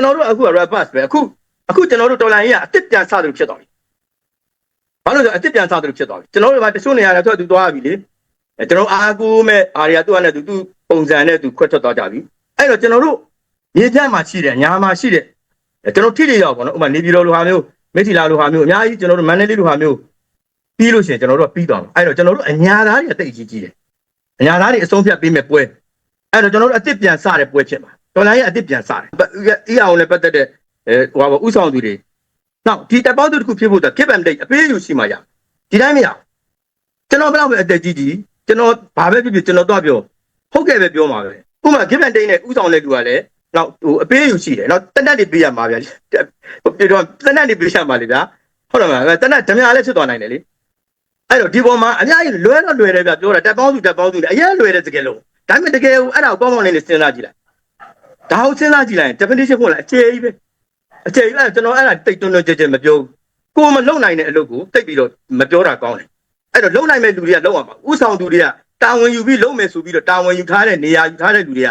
ကျွန်တော်တို့အခုက reverse ပဲအခုအခုကျွန်တော်တို့ဒေါ်လာကြီးကအစ်စ်ပြန်စသလိုဖြစ်သွားပြီဘာလို့လဲဆိုတော့အစ်စ်ပြန်စသလိုဖြစ်သွားပြီကျွန်တော်တို့ကတချို့နေရာတွေသူသွားပြီလေအဲကျွန်တော်အားကိုးမဲ့အာရီယာသူ့အနေနဲ့သူသူ့ပုံစံနဲ့သူခွက်ထွက်သွားကြပြီအဲ့တော့ကျွန်တော်တို့မြေပြန့်မှာရှိတယ်ညာမှာရှိတယ်အဲကျွန်တော်ထိထိရောက်ပေါ့နော်ဥပမာနေပြည်တော်လိုဟာမျိုးမိထီလာလိုဟာမျိုးအများကြီးကျွန်တော်တို့မန္တလေးလိုဟာမျိုးပြီးလို့ရှိရင်ကျွန်တော်တို့ကပြီးသွားမှာအဲ့တော့ကျွန်တော်တို့အညာသားတွေအသိအကြီးကြီးတယ်အညာသားတွေအဆုံးဖြတ်ပေးမဲ့ပွဲအဲ့တော့ကျွန်တော်တို့အစ်စ်ပြန်စတဲ့ပွဲဖြစ်မှာ ဒေါ်လာရဲ့အစ်စ်ပြန်စတယ်အီအောင်လည်းပတ်သက်တဲ့အဲဟိုပါဥဆောင်သူတွေနောက်ဒီတပ်ပေါင်းသူတစ်ခုဖြစ်ဖို့တော့ give and take အပေးယူရှိမှရဒီတိုင်းမရကျွန်တော်ဘယ်တော့ပဲအသက်ကြီးကြီးကျွန်တော်ဘာပဲဖြစ်ဖြစ်ကျွန်တော်တော့ပြောဟုတ်ကဲ့ပဲပြောမှာပဲဥပမာ give and take နဲ့ဥဆောင်တဲ့လူကလည်းနောက်ဟိုအပေးယူရှိတယ်နောက်တက်တက်တွေပေးရမှာဗျာဟိုပြောတော့တက်တက်တွေပေးရမှာလေဗျာဟုတ်တယ်မလားတက်တက်ဓမြလည်းဖြစ်သွားနိုင်တယ်လေအဲ့တော့ဒီပေါ်မှာအများကြီးလွဲတော့လွယ်တယ်ဗျပြောတာတက်ပေါင်းသူတက်ပေါင်းသူလည်းအရင်လွယ်တဲ့စကားလုံးဒါပေမဲ့တကယ်ဟိုအဲ့ဒါကိုကောင်းကောင်းလေးနဲ့စဉ်းစားကြည့်လိုက် ဒါဟုတ်စဉ်းစားကြည့်လိုက်ရင် definition ဖို့လည်းအခြေကြီးပဲအခြေကြီးအဲ့ကျွန်တော်အဲ့ဒါတိတ်တွန်းတွန်းကြဲကြဲမပြောကိုမလုံနိုင်တဲ့အလုပ်ကိုတိတ်ပြီးတော့မပြောတာကောင်းတယ်အဲ့တော့လုံနိုင်မဲ့လူတွေကလုံအောင်ပါဥဆောင်သူတွေကတာဝန်ယူပြီးလုံမယ်ဆိုပြီးတော့တာဝန်ယူထားတဲ့နေရာယူထားတဲ့လူတွေက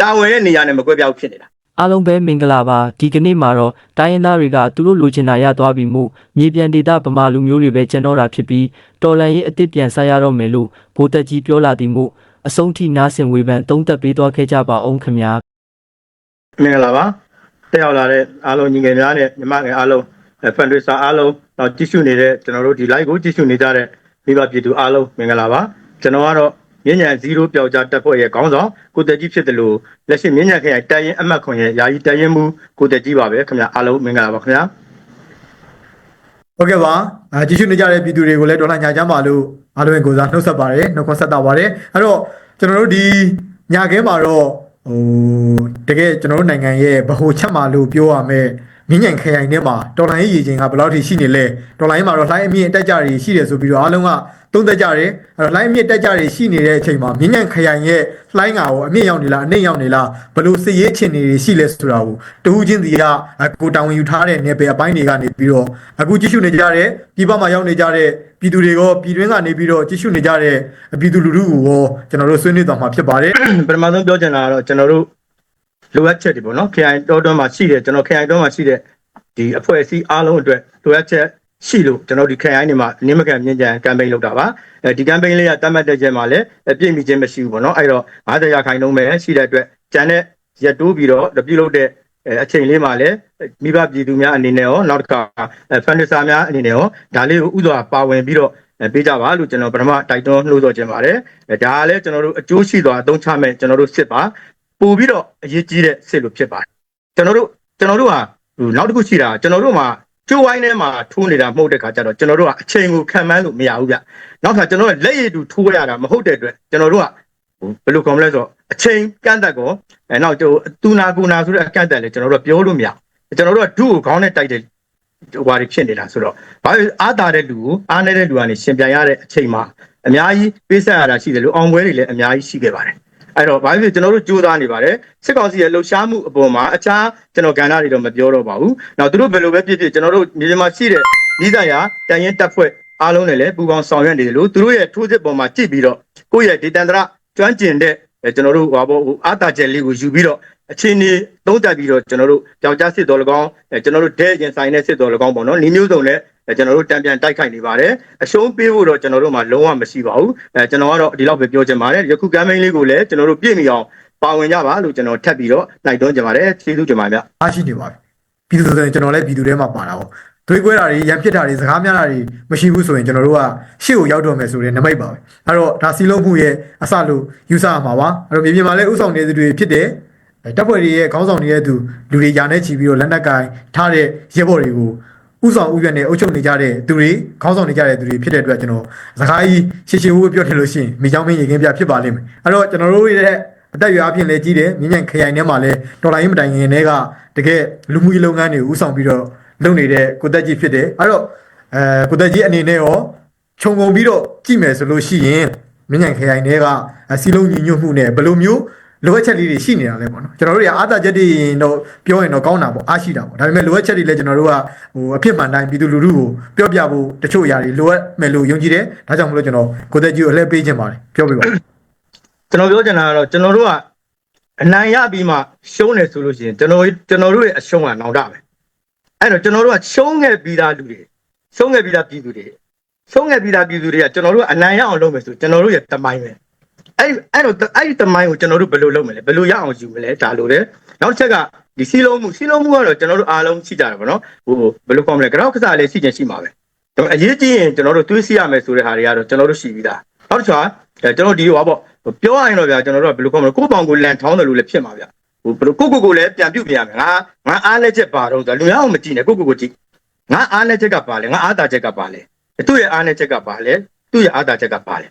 တာဝန်ရဲ့နေရာနဲ့မကွဲပြားဘူးဖြစ်နေတာအားလုံးပဲမင်္ဂလာပါဒီကနေ့မှာတော့တိုင်းရင်းသားတွေကသူတို့လိုချင်တာရသွားပြီမို့မြေပြန်ဒေတာဗမာလူမျိုးတွေပဲကျန်တော့တာဖြစ်ပြီးတော်လန်ရေးအစ်စ်ပြန်ဆက်ရတော့မယ်လို့ဗိုလ်တက်ကြီးပြောလာသည်မို့အဆုံးထိနားဆင်ဝေဖန်သုံးသက်ပေးသွားခဲ့ကြပါအောင်ခင်ဗျာ မင်္ဂလာပါတက်ရောက်လာတဲ့အားလုံးညီငယ်များနဲ့ညီမငယ်အားလုံး fundraiser အားလုံးနောက်ကြည့်ရှုနေတဲ့ကျွန်တော်တို့ဒီ live ကိုကြည့်ရှုနေကြတဲ့မိဘပြည်သူအားလုံးမင်္ဂလာပါကျွန်တော်ကတော့မြင်းညံ0ပျောက်ကြားတပ်ဖွဲ့ရဲ့ခေါင်းဆောင်ကိုတက်ကြီးဖြစ်တယ်လို့လက်ရှိမြင်းညံခရိုင်တိုင်းရင်အမှတ်ခွန်ရဲ့ယာယီတိုင်းရင်မှုကိုတက်ကြီးပါပဲခင်ဗျအားလုံးမင်္ဂလာပါခင်ဗျာဟုတ်ကဲ့ပါကြည့်ရှုနေကြတဲ့ပြည်သူတွေကိုလည်းဒေါ်လာညာချမ်းပါလို့အားလုံးကိုစားနှုတ်ဆက်ပါတယ်နှုတ်ခွန်းဆက်တာပါတယ်အဲ့တော့ကျွန်တော်တို့ဒီညာခင်းမှာတော့ ဟိုတကယ်ကျွန်တော်တို့နိုင်ငံရဲ့ဗဟိုချက်မှာလို့ပြောရမယ်မြင့်ညံခရိုင်ထဲမှာဒေါ်လာရေးရည်ချင်းကဘယ်လောက်ထိရှိနေလဲဒေါ်လာရေးမှာတော့လှိုင်းအမြင့်တက်ကြတွေရှိတယ်ဆိုပြီးတော့အားလုံးက သုံးသက်ကြတယ်အဲ့တော့လှိုင်းအမြင့်တက်ကြတွေရှိနေတဲ့အချိန်မှာမြင့်ညံခရိုင်ရဲ့လှိုင်းကရောအမြင့်ရောက်နေလားအနှိမ့်ရောက်နေလားဘယ်လိုစစ်ရေးအခြေအနေတွေရှိလဲဆိုတာကိုတဦးချင်းစီကကိုတောင်ဝင်ယူထားတဲ့နယ်ပယ်အပိုင်းတွေကနေပြီးတော့အခုကြည့်ရှုနေကြတဲ့ပြည်ပမှာရောက်နေကြတဲ့ပြည်သူတွေရောပြည်တွင်းကနေပြီးတော့ကြည့်ရှုနေကြတဲ့ပြည်သူလူထုကိုရောကျွန်တော်တို့ဆွေးနွေးသွားမှာဖြစ်ပါတယ်ပထမဆုံးပြောချင်တာကတော့ကျွန်တော်တို့လိုအပ်ချက်တွေပေါ့နော်ခရိုင်တော်တော်မှာရှိတယ်ကျွန်တော်ခရိုင်တော်မှာရှိတဲ့ဒီအဖွဲ့အစည်းအားလုံးအတွက်လိုအပ်ချက် ရှိလို့ကျွန်တော်ဒီခရိုင်နေမှာနင်းမကန်မြင့်ကြံကမ်ပိန်းလုပ်တာပါအဲဒီ campaign လေးကတတ်မှတ်တဲ့ချက်မှာလည်းပြည့်မီခြင်းမရှိဘူးပေါ့နော်အဲ့တော့50ရာခိုင်နှုန်းပဲရှိတဲ့အတွက်ကျန်တဲ့ရက်တိုးပြီးတော့ပြုလုပ်တဲ့အချိန်လေးမှာလည်းမိဘပြည်သူများအနေနဲ့ရောနောက်တစ်ခါဖန်ဒစာများအနေနဲ့ရောဒါလေးကိုဥစွာပါဝင်ပြီးတော့ပေးကြပါလို့ကျွန်တော်ပထမတိုက်တွန်းနှိုးဆော်ခြင်းပါတယ်ဒါကလည်းကျွန်တော်တို့အကျိုးရှိစွာအသုံးချမဲ့ကျွန်တော်တို့စစ်ပါပို့ပြီးတော့အရေးကြီးတဲ့စစ်လို့ဖြစ်ပါတယ်ကျွန်တော်တို့ကျွန်တော်တို့ဟာနောက်တစ်ခုရှိတာကျွန်တော်တို့မှာ ကျိုးဝိုင်းထဲမှာထိုးနေတာမဟုတ်တဲ့ခါကျတော့ကျွန်တော်တို့ကအချိန်ကိုခံမှန်းလို့မရဘူးဗျနောက်ခါကျွန်တော်တို့လက်ရည်တူထိုးရတာမဟုတ်တဲ့အတွက်ကျွန်တော်တို့ကဘယ်လိုခေါ်မလဲဆိုတော့အချိန်ကန့်သက်ကောအဲနောက်ကျိုးတူနာကူနာဆိုတဲ့အကန့်သက်လေကျွန်တော်တို့ပြောလို့မရကျွန်တော်တို့ကဒုကိုခေါင်းနဲ့တိုက်တဲ့ဟိုဘာတွေဖြစ်နေတာဆိုတော့ဘာလို့အားတာတဲ့လူကိုအားနေတဲ့လူကနေရှင်ပြန်ရတဲ့အချိန်မှာအများကြီးပေးဆက်ရတာရှိတယ်လို့အောင်ပွဲတွေလည်းအများကြီးရှိခဲ့ပါတယ် အဲ့တော့ဘာဖြစ်ကျွန်တော်တို့ကြိုးစားနေပါတယ်စစ်ကောင်စီရဲ့လှုပ်ရှားမှုအပေါ်မှာအခြားကျွန်တော်ကဏ္ဍတွေတော့မပြောတော့ပါဘူး။နောက်သူတို့ဘယ်လိုပဲဖြစ်ဖြစ်ကျွန်တော်တို့မြေပြင်မှာရှိတဲ့ဤသားရာတန်ရင်တပ်ဖွဲ့အားလုံးနဲ့လည်းပူးပေါင်းဆောင်ရွက်နေတယ်လို့သူတို့ရဲ့ထိုးစစ်ပေါ်မှာကြည့်ပြီးတော့ကိုယ့်ရဲ့ဒေတန္တရကျွမ်းကျင်တဲ့ကျွန်တော်တို့ဟောဘောအာတာချက်လေးကိုယူပြီးတော့အချင်းနေသုံးသပ်ပြီးတော့ကျွန်တော်တို့ကြောက်ကြစစ်တော်၎င်းကျွန်တော်တို့ဒဲကျင်ဆိုင်တဲ့စစ်တော်၎င်းပေါ့နော်။ဤမျိုးစုံနဲ့ ကျွန်တော်တို့တံပြန်တိုက်ခိုက်နေပါတယ်အရှုံးပေးဖို့တော့ကျွန်တော်တို့မှာလုံးဝမရှိပါဘူးအဲကျွန်တော်ကတော့ဒီလောက်ပဲပြောချင်ပါတယ်ယခုကမ်းမိန်းလေးကိုလည်းကျွန်တော်တို့ပြည့်မီအောင်ပါဝင်ကြပါလို့ကျွန်တော်ထပ်ပြီးတော့နိုင်တွန်းချင်ပါတယ်ကျေးဇူးတင်ပါတယ်ဗျအားရှိနေပါပြီပြည်သူဆိုရင်ကျွန်တော်လည်းပြည်သူထဲမှာပါတာပေါ့သွေးကွဲတာတွေရံဖြစ်တာတွေစကားများတာတွေမရှိဘူးဆိုရင်ကျွန်တော်တို့ကရှေ့ကိုရောက်တော့မယ်ဆိုတဲ့နမိတ်ပါပဲအဲ့တော့ဒါစီလုံးမှုရဲ့အစလို့ယူဆရမှာပါအဲ့တော့မြေပြင်မှာလည်းဥဆောင်နေသူတွေဖြစ်တယ်တပ်ဖွဲ့တွေရဲ့ခေါင်းဆောင်တွေရဲ့သူလူတွေယာနဲ့ချီပြီးတော့လက်နက်ကင်ထားတဲ့ရဲဘော်တွေကို ဥဆောင်ဥရွက်နဲ့အုပ်ချုပ်နေကြတဲ့သူတွေခေါင်းဆောင်နေကြတဲ့သူတွေဖြစ်တဲ့အတွက်ကျွန်တော်စကားကြီးရှေ့ရှေ့ဝှပြောနေလို့ရှိရင်မိချောင်းမင်းရေခင်းပြဖြစ်ပါလိမ့်မယ်အဲ့တော့ကျွန်တော်တို့ရဲ့အတက်အရွယ်အပြင်လည်းကြီးတယ်မြင်းညံခရိုင်ထဲမှာလည်းဒေါ်လာရင်းမတိုင်ခင်တွေကတကယ်လူမှုရေးလုပ်ငန်းတွေဥဆောင်ပြီးတော့လုပ်နေတဲ့ကိုတက်ကြီးဖြစ်တယ်အဲ့တော့အဲကိုတက်ကြီးအနေနဲ့ရောခြုံငုံပြီးတော့ကြည့်မယ်ဆိုလို့ရှိရင်မြင်းညံခရိုင်တွေကစီလုံးညီညွတ်မှုနဲ့ဘယ်လိုမျိုး လိုအပ်ချက်လေးတွေရှိနေတာလဲပေါ့နော်ကျွန်တော်တို့တွေကအာသာချက်တွေတော့ပြောရင်တော့ကောင်းတာပေါ့အားရှိတာပေါ့ဒါပေမဲ့လိုအပ်ချက်တွေလည်းကျွန်တော်တို့ကဟိုအဖြစ်မှန်တိုင်းပြည်သူလူထုကိုပြောပြဖို့တချို့အရာတွေလိုအပ်မယ်လို့ယုံကြည်တယ်ဒါကြောင့်မလို့ကျွန်တော်ကိုသက်ကြီးကိုအလှည့်ပေးခြင်းပါတယ်ပြောပြပါကျွန်တော်ပြောချင်တာကတော့ကျွန်တော်တို့ကအနိုင်ရပြီးမှရှုံးတယ်ဆိုလို့ရှိရင်ကျွန်တော်ကျွန်တော်တို့ရဲ့အရှုံးကနောင်တပဲအဲ့တော့ကျွန်တော်တို့ကရှုံးခဲ့ပြီးသားလူတွေရှုံးခဲ့ပြီးသားပြည်သူတွေရှုံးခဲ့ပြီးသားပြည်သူတွေကကျွန်တော်တို့ကအနိုင်ရအောင်လုပ်မယ်ဆိုကျွန်တော်တို့ရဲ့တမိုင်းပဲ အဲ့အဲ့တော့အဲ့ဒီတမိုင်းကိုကျွန်တော်တို့ဘယ်လိုလုပ်မလဲဘယ်လိုရအောင်ယူမလဲဒါလိုလေနောက်တစ်ချက်ကဒီစီလုံးမှုစီလုံးမှုကတော့ကျွန်တော်တို့အားလုံးရှိကြတယ်ဗောနော်ဟိုဘယ်လိုခေါ်မလဲကြောက်ကစားလေးရှိချင်ရှိမှာပဲဒါပေမဲ့အရေးကြီးရင်ကျွန်တော်တို့တွေးစီရမယ်ဆိုတဲ့ဟာတွေကတော့ကျွန်တော်တို့ရှိပြီးသားနောက်တစ်ချက်ကအဲကျွန်တော်ဒီဟိုပါပေါ့ပြောရရင်တော့ဗျာကျွန်တော်တို့ကဘယ်လိုခေါ်မလဲကိုယ့်ပေါင်ကိုလန်ထောင်းတယ်လို့လည်းဖြစ်မှာဗျာဟိုဘယ်လိုကိုကိုကိုလည်းပြန်ပြုတ်ပြရမယ်ငါငါအားလက်ချက်ပါတော့ဆိုလူများအောင်မကြည့်နဲ့ကိုကိုကိုကြည့်ငါအားလက်ချက်ကပါလေငါအားတာချက်ကပါလေသူ့ရဲ့အားလက်ချက်ကပါလေသူ့ရဲ့အားတာချက်ကပါလေ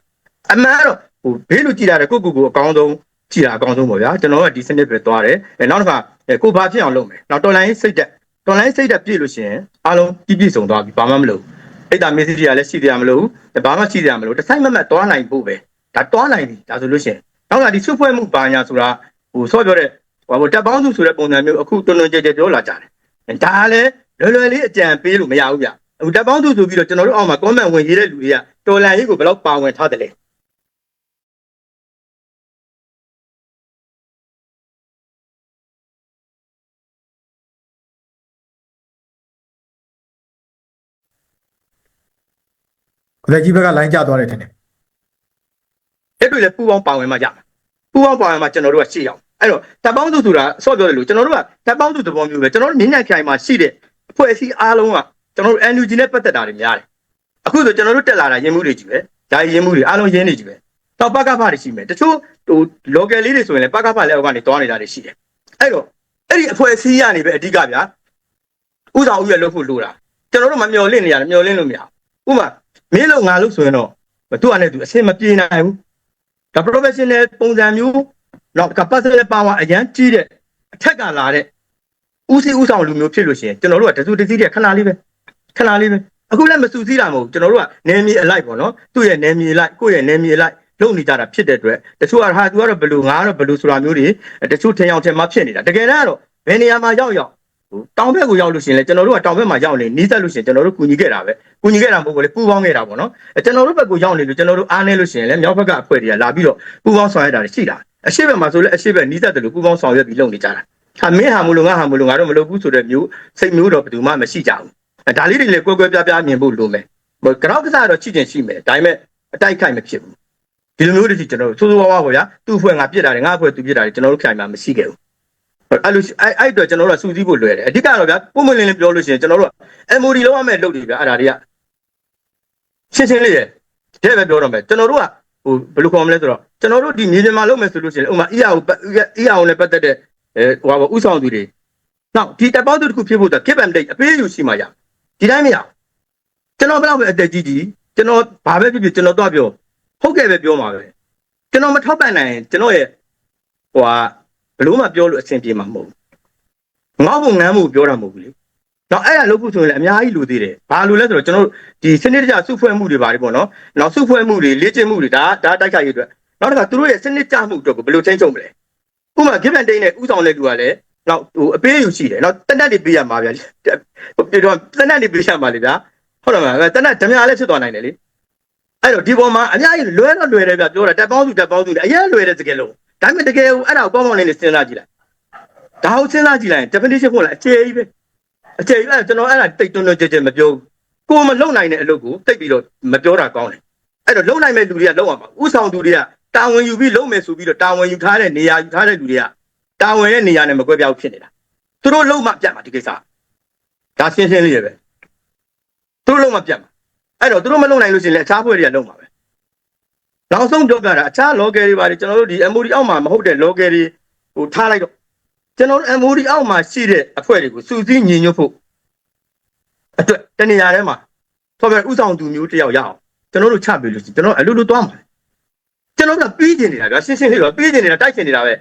အမှန်ကတော့ဟိုဘေးလူကြည့်တာကိုကိုကိုအကောင်းဆုံးကြည့်တာအကောင်းဆုံးပေါ့ဗျာကျွန်တော်ကဒီစနစ်ပဲသွားတယ်အဲနောက်တစ်ခါကိုဘာဖြစ်အောင်လုပ်မယ်နောက်တော်လိုင်းစိတ်တက်တော်လိုင်းစိတ်တက်ပြည့်လို့ရှိရင်အားလုံးပြည့်ပြည့်စုံသွားပြီဘာမှမလုပ်အဲ့ဒါမေ့စီတွေကလည်းရှိသေးရမလို့ဘာမှရှိသေးရမလို့တစ်ဆိုင်မမတ်သွားနိုင်ဖို့ပဲဒါသွားနိုင်ပြီဒါဆိုလို့ရှိရင်နောက်ကဒီစုဖွဲ့မှုပါညာဆိုတာဟိုဆော့ပြောတဲ့ဟိုဘောတက်ပေါင်းစုဆိုတဲ့ပုံစံမျိုးအခုတွန်းတွန်းကြဲကြဲပြောလာကြတယ်ဒါလည်းလွယ်လွယ်လေးအကြံပေးလို့မရဘူးဗျဟိုတက်ပေါင်းစုဆိုပြီးတော့ကျွန်တော်တို့အောက်မှာ comment ဝင်ရေးတဲ့လူတွေကတော်လန်ရေးကိုဘယ်လောက်ပါဝင်ထားတယ်လဲ ကိုသက်ကြီးဘက်ကလိုင်းကျသွားတယ်ထင်တယ်အဲ့တွေလည်းပူပေါင်းပါဝင်မှရမှာပူပေါင်းပါဝင်မှကျွန်တော်တို့ကရှေ့အောင်အဲ့တော့တပ်ပေါင်းစုဆိုတာဆော့ပြောတယ်လို့ကျွန်တော်တို့ကတပ်ပေါင်းစုသဘောမျိုးပဲကျွန်တော်တို့မြင်းနိုင်ခိုင်မှာရှိတဲ့အဖွဲ့အစည်းအားလုံးကကျွန်တော်တို့ NUG နဲ့ပတ်သက်တာတွေများတယ်အခုဆိုကျွန်တော်တို့တက်လာတာရင်းမှုတွေကြီးပဲဒါရင်းမှုတွေအားလုံးရင်းနေကြီးပဲတော့ပကဖတွေရှိမယ်တချို့ဟို local လေးတွေဆိုရင်လည်းပကဖလက်အောက်ကနေတွားနေတာတွေရှိတယ်အဲ့တော့အဲ့ဒီအဖွဲ့အစည်းရနေပဲအဓိကဗျာဥဆောင်ဥရလုပ်ဖို့လိုတာကျွန်တော်တို့မမျော်လင့်နေရတယ်မျော်လင့်လို့မရဘူးဥပမာ မင်းလို့ငါလို့ဆိုရင်တော့သူကလည်းသူအဆင်မပြေနိုင်ဘူးဒါ professional ပုံစံမျိုးတော့ capacity power အရန်ကြီးတဲ့အထက်ကလာတဲ့ဦးစီးဦးဆောင်လူမျိုးဖြစ်လို့ရှိရင်ကျွန်တော်တို့ကတစုတစည်းတည်းခဏလေးပဲခဏလေးပဲအခုလည်းမစူးစီးတာမဟုတ်ဘူးကျွန်တော်တို့ကနေမီအလိုက်ပေါ့နော်သူ့ရဲ့နေမီအလိုက်ကိုယ့်ရဲ့နေမီအလိုက်လုပ်နေကြတာဖြစ်တဲ့အတွက်တချို့ကဟာသူကတော့ဘလူငါကတော့ဘလူဆိုတာမျိုးတွေတချို့ထင်အောင်ထင်မှဖြစ်နေတာတကယ်တမ်းကတော့ဘယ်နေရာမှာရောက်ရောက်ဟို တောင်ဘက်ကိုရောက်လို့ရှိရင်လည်းကျွန်တော်တို့ကတောင်ဘက်မှာရောက်နေနီးစပ်လို့ရှိရင်ကျွန်တော်တို့ကူညီခဲ့တာပဲကူညီခဲ့တာမဟုတ်ဘူးလေပူပေါင်းခဲ့တာပေါ့နော်အဲကျွန်တော်တို့ဘက်ကိုရောက်နေလို့ကျွန်တော်တို့အားနေလို့ရှိရင်လည်းမြောက်ဘက်ကအဖွဲ့တွေကလာပြီးတော့ပူပေါင်းဆောင်ရွက်တာတွေရှိတာအရှိဘက်မှာဆိုလည်းအရှိဘက်နီးစပ်တယ်လို့ပူပေါင်းဆောင်ရွက်ပြီးလုပ်နေကြတာဟာမင်းဟာမလို့ငါဟာမလို့ငါတော့မလုပ်ဘူးဆိုတဲ့မျိုးစိတ်မျိုးတော့ဘယ်သူမှမရှိကြဘူးအဲဒါလေးတွေလည်းကွဲကွဲပြားပြားမြင်ဖို့လိုမယ်ဟိုကြောက်ကစားတော့ချစ်ချင်ရှိမယ်ဒါပေမဲ့အတိုက်ခိုက်မဖြစ်ဘူးဒီလိုမျိုးတွေကျွန်တော်တို့ဆိုးဆိုးဝါးဝါပေါ့ဗျာသူ့အဖွဲ့ငါပြစ်တာတွေငါအဖွဲ့သူပြစ်တာတွေကျွန်တော်တို့ခိုင်မှာမရှိခဲ့ဘူး အဲ့လိုအဲ့အဲ့အတွက်ကျွန်တော်တို့ကစူးစီးဖို့လွယ်တယ်အဓိကတော့ဗျာပုံမလင်းလင်းပြောလို့ရှိရင်ကျွန်တော်တို့က MOD လောက်ရမယ်လုပ်တယ်ဗျာအဲ့ဒါတွေကရှင်းရှင်းလေးရတဲ့ပဲပြောတော့မယ်ကျွန်တော်တို့ကဟိုဘယ်လိုခေါ်မလဲဆိုတော့ကျွန်တော်တို့ဒီမြေပြင်မှာလုပ်မယ်ဆိုလို့ရှိရင်ဥမာ EAO EAO နဲ့ပတ်သက်တဲ့အဲဟိုပါဥဆောင်သူတွေနောက်ဒီတပ်ပေါင်းသူတစ်ခုဖြစ်ဖို့တော့ give and take အပေးယူရှိမှရဒီတိုင်းမရကျွန်တော်ဘယ်တော့ပဲအတက်ကြီးကြီးကျွန်တော်ဘာပဲဖြစ်ဖြစ်ကျွန်တော်တော့ပြောဟုတ်ကဲ့ပဲပြောမှာပဲကျွန်တော်မထောက်ပံ့နိုင်ကျွန်တော်ရဲ့ဟိုဟာဘယ် လို့မှပြောလို့အဆင်ပြေမှာမဟုတ်ဘူးငေါ့ဖို့ငန်းဖို့ပြောတာမဟုတ်ဘူးလေတော့အဲ့ဒါလုပ်ဖို့ဆိုရင်လည်းအများကြီးလိုသေးတယ်ဘာလို့လဲဆိုတော့ကျွန်တော်တို့ဒီစနစ်တကျစုဖွဲ့မှုတွေပါတယ်ပေါ့နော်နောက်စုဖွဲ့မှုတွေလေ့ကျင့်မှုတွေဒါဒါတိုက်ခိုက်ရေးအတွက်နောက်တစ်ခါသူတို့ရဲ့စနစ်ကျမှုအတွက်ကိုဘယ်လိုချိန်ချုံမလဲဥပမာ give and take နဲ့ဥဆောင်တဲ့လူကလည်းနောက်ဟိုအပေးယူရှိတယ်နောက်တက်တက်တွေပေးရမှာဗျာပြောတော့တက်တက်တွေပေးရမှာလေဗျာဟုတ်တယ်မလားတက်တက်ဓမြလည်းဖြစ်သွားနိုင်တယ်လေအဲ့တော့ဒီပေါ်မှာအများကြီးလွဲတော့လွယ်တယ်ဗျာပြောတာတက်ပေါင်းစုတက်ပေါင်းစုလည်းအရင်လွယ်တဲ့စကားလုံး ဒါပေမဲ့တကယ်အဲ့ဒါကိုပေါင်းပေါင်းလေးနဲ့စဉ်းစားကြည့်လိုက်ဒါကိုစဉ်းစားကြည့်လိုက်ရင် definition ဖို့လည်းအခြေကြီးပဲအခြေကြီးအဲ့ကျွန်တော်အဲ့ဒါတိတ်တွန်းတွန်းကြဲကြဲမပြောကိုမလုံနိုင်တဲ့အလုပ်ကိုတိတ်ပြီးတော့မပြောတာကောင်းတယ်အဲ့တော့လုံနိုင်မဲ့လူတွေကလုံရမှာဥဆောင်သူတွေကတာဝန်ယူပြီးလုံမယ်ဆိုပြီးတော့တာဝန်ယူထားတဲ့နေရာယူထားတဲ့လူတွေကတာဝန်ရဲ့နေရာနဲ့မကွဲပြားဘူးဖြစ်နေတာသူတို့လုံမှပြတ်မှာဒီကိစ္စဒါရှင်းရှင်းလေးရပဲသူတို့လုံမှပြတ်မှာအဲ့တော့သူတို့မလုံနိုင်လို့ရှိရင်လည်းအခြားဖွဲ့တွေကလုံမှာပဲ နောက်ဆုံးပြောပြတာအခြား local တွေပါတယ်ကျွန်တော်တို့ဒီ MOD အောက်မှာမဟုတ်တဲ့ local တွေဟိုထားလိုက်တော့ကျွန်တော်တို့ MOD အောက်မှာရှိတဲ့အဖွဲ့တွေကိုစုစည်းညီညွတ်ဖို့အတွက်တနေရာထဲမှာဆိုပြဥဆောင်သူမျိုးတယောက်ရအောင်ကျွန်တော်တို့ချပေးလို့ရှိရင်ကျွန်တော်အလူလူသွားမှာကျွန်တော်တို့ကပြီးကျင်နေတာကရှင်းရှင်းလေးတော့ပြီးကျင်နေတာတိုက်ကျင်နေတာပဲ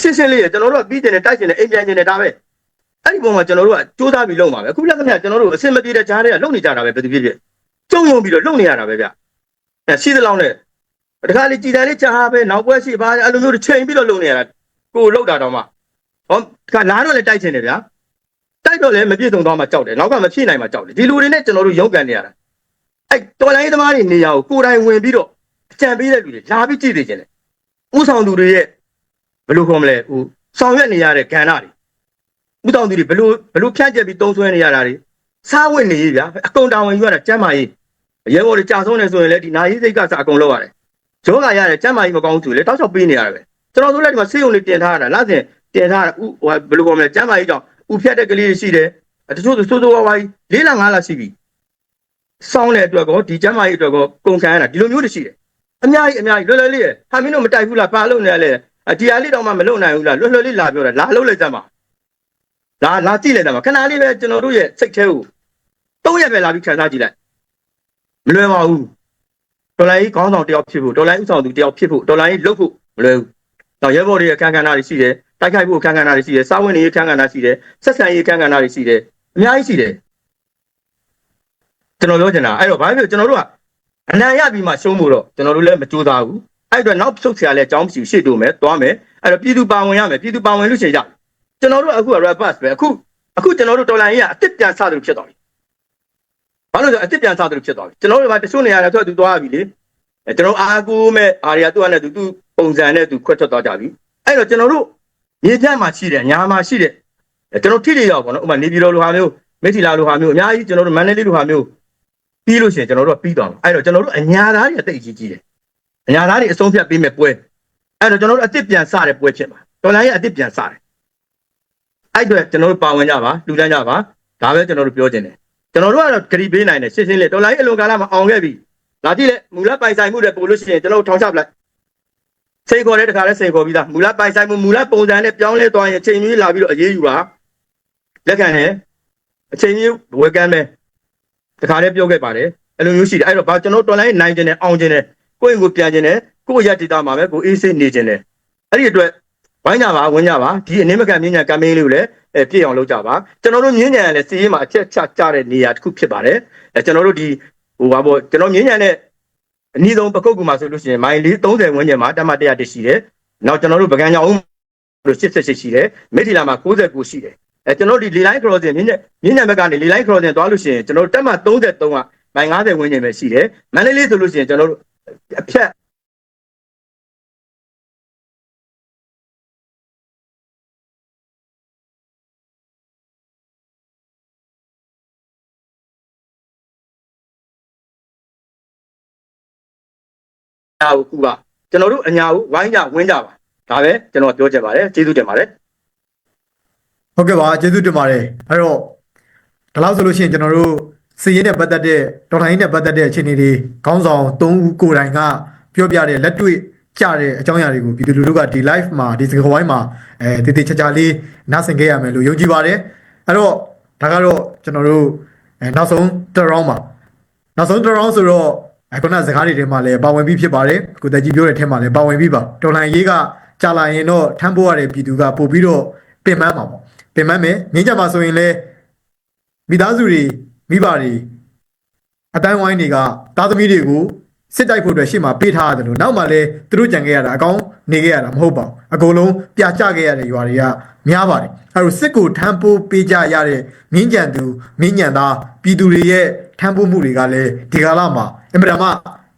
ရှင်းရှင်းလေးရကျွန်တော်တို့ကပြီးကျင်နေတိုက်ကျင်နေအိမ်ပြန်ကျင်နေတာပဲအဲ့ဒီပုံမှာကျွန်တော်တို့ကစူးစမ်းပြီးလုပ်မှာပဲအခုလက်ခင်ဗျကျွန်တော်တို့အစင်မပြေတဲ့ကြားတွေကလုပ်နေကြတာပဲဘယ်သူဖြစ်ဖြစ်ကြုံယုံပြီးတော့လုပ်နေရတာပဲဗျ အဲရှိသလောက်နဲ့တခါလေကြည်တယ်လေးချာပဲနောက်ပွဲရှိပါအဲ့လိုမျိုးချိန်ပြီးတော့လုပ်နေရတာကိုလောက်တာတော့မှဟောခါလာတော့လည်းတိုက်ချင်တယ်ဗျာတိုက်တော့လည်းမပြည့်စုံသွားမှကြောက်တယ်နောက်ကမဖြည့်နိုင်မှကြောက်တယ်ဒီလူတွေနဲ့ကျွန်တော်တို့ရုန်းကန်နေရတာအဲ့တော်လိုင်းသမားတွေနေရာကိုကိုယ်တိုင်ဝင်ပြီးတော့အကြံပေးတဲ့လူတွေလာပြီးကြည့်နေကြတယ်ဥဆောင်သူတွေရဲ့ဘယ်လိုခေါ်မလဲဟိုဆောင်ရွက်နေရတဲ့ကဏ္ဍတွေဥတောင်သူတွေဘယ်လိုဘယ်လိုဖြန့်ကျက်ပြီးတုံးဆွဲနေရတာတွေစားဝတ်နေရေးဗျာအကုန်တာဝန်ယူရတာကျမ်းမာရေး ရဲဘော်တွေကြာဆုံးနေဆိုရင်လည်းဒီနာရေးစိတ်ကစအကုန်လောက်ရတယ်ယောဂရတယ်ကျမ်းမာရေးမကောင်းဘူးဆိုလေတောက်ချောက်ပေးနေရတယ်ပဲကျွန်တော်တို့လည်းဒီမှာဆေးရုံတွေတင်ထားရတာလားစဉ်တင်ထားတာဥဟိုဘယ်လိုခေါ်မလဲကျမ်းမာရေးကြောင့်ဥဖြတ်တဲ့ကလေးတွေရှိတယ်တချို့ဆိုစိုးစိုးဝါးဝါး၄လ၅လရှိပြီစောင်းတဲ့အတွက်ကောဒီကျမ်းမာရေးအတွက်ကောကုန်ခံရတာဒီလိုမျိုးတွေရှိတယ်အများကြီးအများကြီးလွယ်လွယ်လေးရဟာမင်းတို့မတိုက်ဘူးလားဘာလို့နေရလဲအဒီအားလေးတော့မှမလုံနိုင်ဘူးလားလွယ်လွယ်လေးလာပြောတာလာလို့လိုက်စမ်းပါလာလာကြည့်လိုက်စမ်းပါခဏလေးပဲကျွန်တော်တို့ရဲ့စိတ်ထဲကိုသုံးရက်ပဲလာပြီးခံစားကြည့်လိုက် မလွယ်ပါဘူးတော်လိုင်းခေါင်းဆောင်တယောက်ဖြစ်ဖို့တော်လိုင်းဥဆောင်သူတယောက်ဖြစ်ဖို့တော်လိုင်းလှုပ်ဖို့မလွယ်ဘူးတော့ရဲဘော်တွေရဲ့ခံခံတာတွေရှိတယ်တိုက်ခိုက်ဖို့ခံခံတာတွေရှိတယ်စားဝင်တွေခံခံတာရှိတယ်ဆက်ဆံရေးခံခံတာတွေရှိတယ်အများကြီးရှိတယ်ကျွန်တော်ပြောချင်တာအဲ့တော့ဘာဖြစ်လို့ကျွန်တော်တို့ကအနံ့ရပြီးမှရှုံးဖို့တော့ကျွန်တော်တို့လည်းမကြိုးစားဘူးအဲ့အတွက်နောက်ဆုတ်ဆရာလည်းအကြောင်းမရှိရှေ့တိုးမယ်သွားမယ်အဲ့တော့ပြည်သူပါဝင်ရမယ်ပြည်သူပါဝင်လို့ရှိရင်ရကျွန်တော်တို့အခုက rapper ပဲအခုအခုကျွန်တော်တို့တော်လိုင်းကြီးကအစ်စ်ပြန်စတယ်ဖြစ်သွားပြီ ဘာလို့လဲဆိုအစ်စ်ပြန်စတယ်ဖြစ်သွားပြီကျွန်တော်တို့ကတချို့နေရာတွေထွက်သူသွားပြီလေအဲကျွန်တော်အားကိုးမဲ့အားရသူကလည်းသူသူပုံစံနဲ့သူခွတ်ထွက်သွားကြပြီအဲ့တော့ကျွန်တော်တို့မြေပြန့်မှာရှိတယ်ညာမှာရှိတယ်ကျွန်တော်ထိတွေရောက်ပေါ့နော်ဥပမာနေပြည်တော်လိုဟာမျိုးမိထီလာလိုဟာမျိုးအများကြီးကျွန်တော်တို့မန္တလေးလိုဟာမျိုးပြီးလို့ရှိရင်ကျွန်တော်တို့ကပြီးသွားမှာအဲ့တော့ကျွန်တော်တို့အညာသားတွေအသိအကြီးကြီးတယ်အညာသားတွေအဆုံးဖြတ်ပေးမဲ့ပွဲအဲ့တော့ကျွန်တော်တို့အစ်စ်ပြန်စတဲ့ပွဲဖြစ်မှာတော်လိုင်းရဲ့အစ်စ်ပြန်စတယ်အဲ့အတွက်ကျွန်တော်တို့ပါဝင်ကြပါလူတန်းကြပါဒါပဲကျွန်တော်တို့ပြောချင်တယ် ကျွန်တော်တို့ကတော့ဂရီပေးနိုင်တယ်ရှင်းရှင်းလေးတော်လိုင်းအလွန်ကာလမှာအောင်ခဲ့ပြီလာကြည့်လေမူလပိုင်ဆိုင်မှုတွေပို့လို့ရှိရင်ကျွန်တော်တို့ထောင်ချပလိုက်စိတ်ခေါ်တဲ့တခါလဲစိတ်ခေါ်ပြီးသားမူလပိုင်ဆိုင်မှုမူလပုံစံနဲ့ပြောင်းလဲသွားရင်အချိန်ကြီးလာပြီးတော့အေးအေးယူပါလက်ခံတယ်အချိန်ကြီးဝယ်ကမ်းမယ်တခါလဲပြောခဲ့ပါတယ်အဲ့လိုမျိုးရှိတယ်အဲ့တော့ဘာကျွန်တော်တော်လိုင်းနိုင်ကျင်တယ်အောင်ကျင်တယ်ကိုယ့်ရင်ကိုပြန်ကျင်တယ်ကိုယ့်ရက်ဒေတာမှာပဲကိုအေးစိတ်နေကျင်တယ်အဲ့ဒီအတွက်ဝိုင်းကြပါဝင်ကြပါဒီအနေမကန်မြင်းညာကမ်ပိန်းလေးကိုလည်း အဲပြည့်အောင်လုပ်ကြပါကျွန်တော်တို့မြင်းညာလည်းစီးရင်မှာအချက်ချကြတဲ့နေရာတစ်ခုဖြစ်ပါတယ်အဲကျွန်တော်တို့ဒီဟိုဘာပေါ့ကျွန်တော်မြင်းညာနဲ့အနည်းဆုံးပကုတ်ကူမှာဆိုလို့ရှိရင်မိုင်လေး30ဝန်းကျင်မှာတက်မ100တက်ရှိတယ်နောက်ကျွန်တော်တို့ပကံကြောင်လို့88ရှိတယ်မိထီလာမှာ69ရှိတယ်အဲကျွန်တော်တို့ဒီလေလိုင်း crossing မြင်းညာမြင်းညာဘက်ကနေလေလိုင်း crossing သွားလို့ရှိရင်ကျွန်တော်တို့တက်မ33ကမိုင်90ဝန်းကျင်ပဲရှိတယ်မန္တလေးဆိုလို့ရှိရင်ကျွန်တော်တို့အဖြတ် ညာကိုကူပါကျွန်တော်တို့အညာကိုဝိုင်းကြဝင်းကြပါဒါပဲကျွန်တော်ပြောချင်ပါတယ်ကျေးဇူးတင်ပါတယ်ဟုတ်ကဲ့ပါကျေးဇူးတင်ပါတယ်အဲ့တော့ဒါလို့ဆိုလို့ရှိရင်ကျွန်တော်တို့စီရင်နဲ့ပတ်သက်တဲ့တော်ထိုင်းနဲ့ပတ်သက်တဲ့အခြေအနေတွေခေါင်းဆောင်၃ဦးကိုယ်တိုင်ကပြောပြတဲ့လက်တွေ့ကြတဲ့အကြောင်းအရာတွေကိုပြည်သူလူထုကဒီ live မှာဒီစကားဝိုင်းမှာအဲတည်တည်ချာချာလေးနားဆင်ခဲ့ရမယ်လို့ယုံကြည်ပါတယ်အဲ့တော့ဒါကတော့ကျွန်တော်တို့အဲနောက်ဆုံးတစ် round မှာနောက်ဆုံးတစ် round ဆိုတော့အ ခုနစကားတွေထဲမှာလည်းပါဝင်ပြီးဖြစ်ပါတယ်ကိုတက်ကြီးပြောတဲ့ထဲမှာလည်းပါဝင်ပြီးပါတော်လှန်ရေးကကြာလာရင်တော့ထမ်းဖို့ရတဲ့ပြည်သူကပို့ပြီးတော့ပင်ပန်းမှာပေါ့ပင်ပန်းမယ်ငင်းကြပါဆိုရင်လည်းမိသားစုတွေမိဘတွေအတိုင်းဝိုင်းတွေကသားသမီးတွေကိုစစ်တိုက်ဖို့အတွက်ရှေ့မှာပေးထားရတယ်လို့နောက်မှလည်းသူတို့ကြံခဲ့ရတာအကောင်း နေခဲ့ရတာမဟုတ်ပါဘူးအကုန်လုံးပြကြခဲ့ရတဲ့ရွာတွေကများပါတယ်အဲလိုစစ်ကိုထမ်းပိုးပေးကြရတဲ့မြင်းကြံသူမြင်းညံသားပြည်သူတွေရဲ့ထမ်းပိုးမှုတွေကလည်းဒီကာလမှာအင်မတန်မှ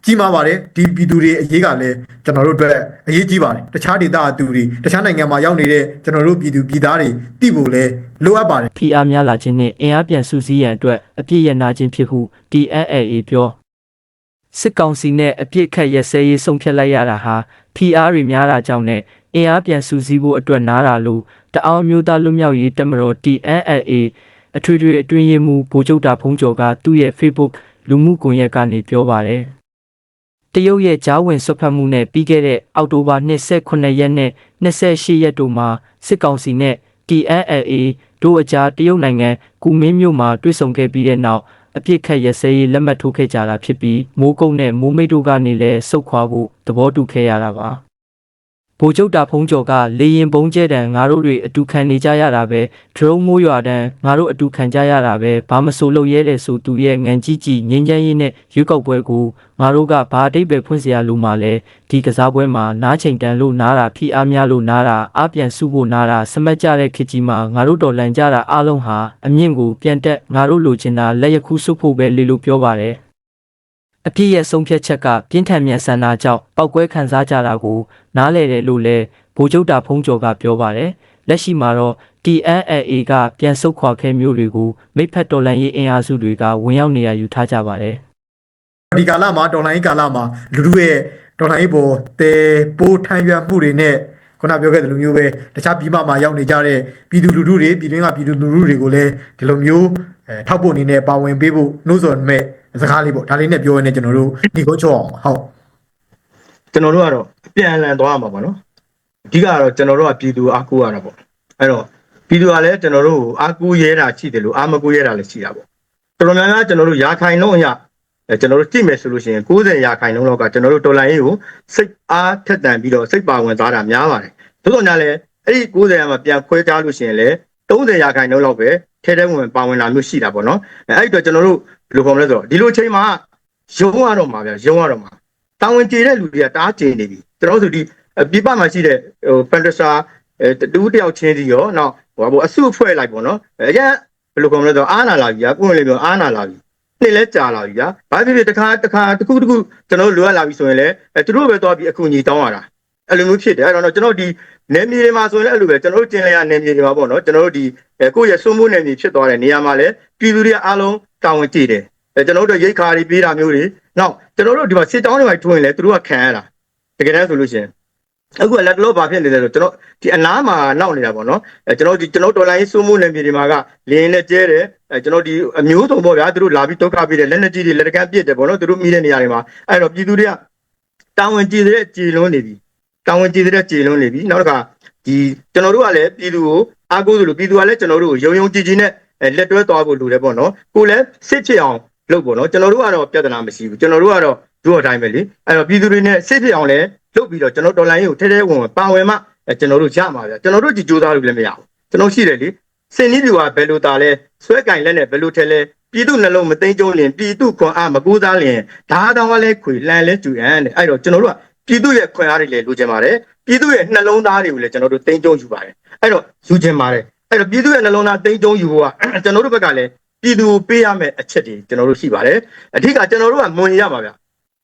ကြီးမားပါတယ်ဒီပြည်သူတွေအရေးကလည်းကျွန်တော်တို့အတွက်အရေးကြီးပါတယ်တခြားဒေသအသူတွေတခြားနိုင်ငံမှာရောက်နေတဲ့ကျွန်တော်တို့ပြည်သူပြည်သားတွေသိဖို့လည်းလိုအပ်ပါတယ်ဖိအားများလာခြင်းနှင့်အင်အားပြန်စုစည်းရန်အတွက်အပြည့်ရနာခြင်းဖြစ်ဟု TNLA ပြောစစ်ကောင်စီနဲ့အပြစ်ခတ်ရက်စဲရေးဆုံးဖြတ်လိုက်ရတာဟာ ဖိအားတွေများတာကြောင့်နဲ့အင်အားပြန်စုစည်းဖို့အတွက်နားတာလို့တအောင်မျိုးသားလွတ်မြောက်ရေးတပ်မတော် TNLA အထွေထွေအတွင်းရေးမှူးဗိုလ်ချုပ်တာဖုံးကျော်ကသူ့ရဲ့ Facebook လူမှုကွန်ရက်ကနေပြောပါတယ်တရုတ်ရဲ့ဂျားဝင်ဆွတ်ဖက်မှုနဲ့ပြီးခဲ့တဲ့အောက်တိုဘာ29ရက်နဲ့28ရက်တို့မှာစစ်ကောင်စီနဲ့ TNLA တို့အကြားတရုတ်နိုင်ငံကူမင်းမြို့မှာတွေ့ဆုံခဲ့ပြီးတဲ့နောက် အပြစ်ခတ်ရစဲရေးလက်မှတ်ထိုးခဲ့ကြတာဖြစ်ပြီးမိုးကုတ်နဲ့မိုးမိတ်တို့ကနေလည်းစုတ်ခွာဖို့သဘောတူခဲ့ရတာပါ ဗိုလ်ချုပ်တာဖုံးကျော်ကလေရင်ပုံကျဲတံငါတို့တွေအတူခံနေကြရတာပဲဒရုန်းမိုးရွာတံငါတို့အတူခံကြရတာပဲဘာမဆိုလို့ရဲတဲ့ဆိုသူရဲ့ငံကြီးကြီးငင်းချမ်းရေးနဲ့ရွေးကောက်ပွဲကိုငါတို့ကဘာအတိတ်ပဲဖွင့်เสียလို့မှလဲဒီကစားပွဲမှာနားချိန်တန်လို့နားတာဖိအားများလို့နားတာအပြန်စုဖို့နားတာစမတ်ကြတဲ့ခေတ်ကြီးမှာငါတို့တော်လန်ကြတာအားလုံးဟာအမြင့်ကိုပြန်တက်ငါတို့လိုချင်တာလက်ရခုစုဖို့ပဲလေလို့ပြောပါတယ် အပြည့်ရဲ့ဆုံးဖြတ်ချက်ကပြင်းထန်မြန်ဆန်တာကြောင့်ပောက်ကွဲခံစားကြတာကိုနားလေတယ်လို့လဲဗိုလ်ချုပ်တာဖုံးကျော်ကပြောပါတယ်လက်ရှိမှာတော့ TNLA ကပြန်ဆုတ်ခွာခဲ့မျိုးတွေကိုမိဖက်တော်လှန်ရေးအင်အားစုတွေကဝင်ရောက်နေရယူထားကြပါတယ်ဒီကာလမှာဒေါ်လာရေးကာလမှာလူလူရဲ့ဒေါ်လာရေးပေါ်တဲပိုးထမ်းရွက်မှုတွေနဲ့ခုနပြောခဲ့တဲ့လူမျိုးပဲတခြားပြည်ပမှာရောက်နေကြတဲ့ပြည်သူလူထုတွေပြည်တွင်းကပြည်သူလူထုတွေကိုလည်းဒီလိုမျိုးအဲထောက်ဖို့အနေနဲ့ပါဝင်ပေးဖို့နှိုးဆော်မဲ့ စကားလေးပေါ့ဒါလေးနဲ့ပြောရင်းနဲ့ကျွန်တော်တို့ဒီကိုချောအောင်ဟုတ်ကျွန်တော်တို့ကတော့အပြန်အလှန်သွားရမှာပေါ့နော်အဓိကကတော့ကျွန်တော်တို့ကပြည်သူအားကိုးရတာပေါ့အဲ့တော့ပြည်သူကလည်းကျွန်တော်တို့ကိုအားကိုးရဲတာရှိတယ်လို့အားမကိုးရဲတာလည်းရှိတာပေါ့တော်တော်များများကျွန်တော်တို့ရာခိုင်နှုန်းအရအဲကျွန်တော်တို့ကြည့်မယ်ဆိုလို့ရှိရင်90ရာခိုင်နှုန်းလောက်ကကျွန်တော်တို့ဒေါ်လာရေးကိုစိတ်အားထက်သန်ပြီးတော့စိတ်ပါဝင်စားတာများပါတယ်သို့တော်များလည်းအဲ့ဒီ90ရာမှာပြန်ခွဲခြားလို့ရှိရင်လည်း30ရာခိုင်နှုန်းလောက်ပဲထဲထဲဝင်ပါဝင်လာမျိုးရှိတာပေါ့နော်အဲအဲ့ဒီတော့ကျွန်တော်တို့ ဘယ်လိုခေါ်မလဲဆိုတော့ဒီလိုချိန်မှာယုံရတော့မှာဗျာယုံရတော့မှာတာဝန်ကျေတဲ့လူတွေကတားကျေနေပြီကျွန်တော်တို့ဆိုဒီပြပမှာရှိတဲ့ဟိုဖန်တစာအဲတူတယောက်ချင်းစီရောနောက်ဟိုဘောအစုအဖွဲ့လိုက်ပေါ့နော်အရင်ဘယ်လိုခေါ်မလဲဆိုတော့အားနာလာပြီကွကိုယ်လေးပြောအားနာလာပြီနှစ်လဲကြာလာပြီဗျာဘာဖြစ်ဖြစ်တစ်ခါတစ်ခါတစ်ခုတစ်ခုကျွန်တော်တို့လိုအပ်လာပြီဆိုရင်လည်းအဲသူတို့ပဲသွားပြီးအခုညီတောင်းရတာ အဲ့လိုမျိုးဖြစ်တယ်အဲ့တော့ကျွန်တော်ဒီနေမြေတွေမှာဆိုရင်လည်းအဲ့လိုပဲကျွန်တော်တို့ကျင်လျာနေမြေတွေမှာပေါ့နော်ကျွန်တော်တို့ဒီအဲကိုယ့်ရဲ့စွန့်မှုနေမြေဖြစ်သွားတဲ့နေရာမှာလည်းပြည်သူတွေအားလုံးတာဝန်ကြည့်တယ်အဲကျွန်တော်တို့ရိတ်ခါတွေပေးတာမျိုးတွေနောက်ကျွန်တော်တို့ဒီမှာစစ်တောင်းတွေမှာထွင်လဲသူတို့ကခံရတာတကယ်တမ်းဆိုလို့ရှိရင်အခုကလက်တလို့ဘာဖြစ်နေလဲဆိုကျွန်တော်ဒီအနားမှာနောက်နေတာပေါ့နော်အဲကျွန်တော်ဒီကျွန်တော်တော်လိုင်းစိုးမှုနေမြေတွေမှာကလင်းနဲ့ကျဲတယ်အဲကျွန်တော်ဒီအမျိုးစုံပေါ့ဗျာသူတို့လာပြီးဒုက္ခပေးတယ်လက်နက်ကြီးတွေလက်တကမ်းပစ်တယ်ပေါ့နော်သူတို့မိတဲ့နေရာတွေမှာအဲ့တော့ပြည်သူတွေကတာဝန်ကြည်တဲ့ကြည်လွန်းနေပြီ တာဝန်ကြည်တဲ့ကြည်လွန်းနေပြီနောက်တစ်ခါဒီကျွန်တော်တို့ကလည်းပြည်သူကိုအားကိုးသလိုပြည်သူကလည်းကျွန်တော်တို့ကိုယုံယုံကြည်ကြည်နဲ့အဲလက်တွဲသွားဖို့လိုတယ်ပေါ့နော်ကိုလည်းစစ်ဖြစ်အောင်လုပ်ပေါ့နော်ကျွန်တော်တို့ကတော့ပြဿနာမရှိဘူးကျွန်တော်တို့ကတော့သူ့အတိုင်းပဲလေအဲ့တော့ပြည်သူတွေနဲ့စစ်ဖြစ်အောင်လဲလုပ်ပြီးတော့ကျွန်တော်ဒေါ်လာရင်းကိုထဲထဲဝင်ဝင်ပါဝင်မှအဲကျွန်တော်တို့ရမှာဗျာကျွန်တော်တို့ကြည်ကြိုးစားလို့လည်းမရဘူးကျွန်တော်ရှိတယ်လေစင်နည်းပြူကဘယ်လိုတာလဲဆွဲကင်လက်နဲ့ဘယ်လိုထဲလဲပြည်သူနှလုံးမသိမ့်ကျုံးလင်ပြည်သူခွန်အားမကူးသားလင်ဓာတောင်းကလည်းခွေလန်လဲကျူအန်တဲ့အဲ့တော့ကျွန်တော်တို့က ပြည်သူရဲ့ခွန်အားတွေလည်းလိုချင်ပါတယ်ပြည်သူရဲ့နှလုံးသားတွေကိုလည်းကျွန်တော်တို့သိမ့်ကျုံးယူပါတယ်အဲ့တော့ယူချင်ပါတယ်အဲ့တော့ပြည်သူရဲ့နှလုံးသားသိမ့်ကျုံးယူဖို့ကကျွန်တော်တို့ဘက်ကလည်းပြည်သူပေးရမယ့်အချက်တွေကျွန်တော်တို့ရှိပါတယ်အထူးကကျွန်တော်တို့ကမွန်ရမှာဗျ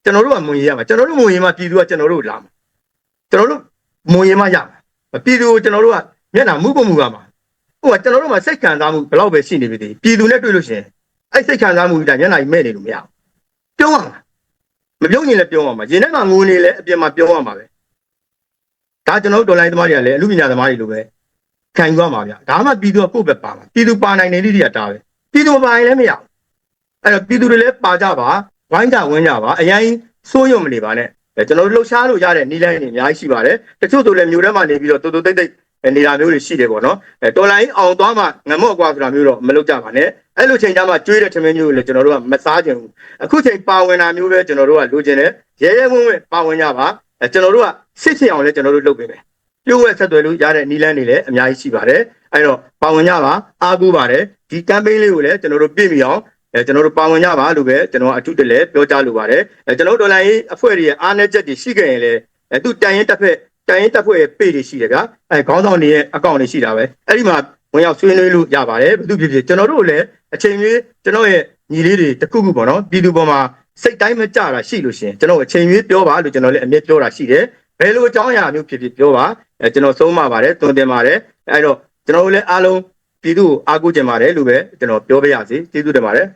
ကျွန်တော်တို့ကမွန်ရမှာကျွန်တော်တို့မွန်ရမှာပြည်သူကကျွန်တော်တို့လာမှာကျွန်တော်တို့မွန်ရမှာရမှာပြည်သူကိုကျွန်တော်တို့ကမျက်နှာမူပုံမူကမှာဟိုကကျွန်တော်တို့မှာစိတ်ခံစားမှုဘယ်လောက်ပဲရှိနေပြီပြည်သူနဲ့တွေ့လို့ရှိရင်အဲ့စိတ်ခံစားမှုတိုင်းမျက်နှာကြီးမဲ့နေလို့မရဘူးပြောရမှာ မပြောရင်လည်းပြောရမှာရင်ထဲမှာငိုနေလည်းအပြင်မှာပြောရမှာပဲဒါကျွန်တော်တို့ဒေါ်လာသမားတွေကလည်းအမှုပညာသမားတွေလိုပဲခံယူရမှာဗျဒါမှပြည်သူကကိုယ့်ဘက်ပါမှာပြည်သူပါနိုင်နေလိတိကတာပဲပြည်သူမပါရင်လည်းမရဘူးအဲ့တော့ပြည်သူတွေလည်းပါကြပါဝိုင်းကြဝင်းကြပါအရင်စိုးရုံမနေပါနဲ့အဲကျွန်တော်တို့လှုပ်ရှားလို့ရတဲ့နီးလိုင်းတွေအများကြီးရှိပါတယ်တချို့ဆိုလည်းမျိုးထဲမှာနေပြီးတော့တူတူတိတ်တိတ်နေတာမျိုးတွေရှိတယ်ပေါ့နော်အဲတော်လိုင်းအောင်သွားမှငမော့ကွာဆိုတာမျိုးတော့မလုပ်ကြပါနဲ့ အဲ့လိုချိန်ကျမှကျွေးတဲ့ထမင်းမျိုးကိုလည်းကျွန်တော်တို့ကမစားကြဘူးအခုချိန်ပါဝင်တာမျိုးပဲကျွန်တော်တို့ကလိုချင်တယ်ရဲရဲဝံ့ဝံ့ပါဝင်ကြပါအဲကျွန်တော်တို့ကစစ်ချင်အောင်လည်းကျွန်တော်တို့လုပ်ပေးမယ်ပြုတ်ဝဲဆက်သွယ်လို့ရတဲ့နီလန်းတွေလည်းအများကြီးရှိပါတယ်အဲ့တော့ပါဝင်ကြပါအားကိုးပါတယ်ဒီကမ်ပိန်းလေးကိုလည်းကျွန်တော်တို့ပြည့်မီအောင်အဲကျွန်တော်တို့ပါဝင်ကြပါလို့ပဲကျွန်တော်အထူးတလဲပြောကြားလိုပါတယ်အဲကျွန်တော်တို့ဒေါ်လာရေးအဖွဲ့တွေရဲ့အားနည်းချက်တွေရှိခဲ့ရင်လည်းအဲသူတန်ရင်တစ်ဖက်တန်ရင်တစ်ဖွဲ့ရဲ့ပေတွေရှိတယ်ဗျာအဲခေါင်းဆောင်တွေရဲ့အကောင့်တွေရှိတာပဲအဲ့ဒီမှာဝင်ရောက်ဆွေးနွေးလို့ရပါတယ်ဘယ်သူဖြစ်ဖြစ်ကျွန်တော်တို့လည်း အချိန်ကြီးကျွန်တော်ရဲ့ညီလေးတွေတစ်ခုခုပေါ့နော်ပြည်သူပေါ်မှာစိတ်တိုင်းမကြတာရှိလို့ရှင်ကျွန်တော်အချိန်ကြီးပြောပါလို့ကျွန်တော်လည်းအမြဲပြောတာရှိတယ်ဘယ်လိုအကြောင်းအရာမျိုးဖြစ်ဖြစ်ပြောပါအဲကျွန်တော်ဆုံးမပါတယ်တွင်တင်ပါတယ်အဲ့တော့ကျွန်တော်တို့လည်းအားလုံးပြည်သူကိုအားကိုးကြင်ပါတယ်လို့ပဲကျွန်တော်ပြောပြရစီကျေးဇူးတင်ပါတယ်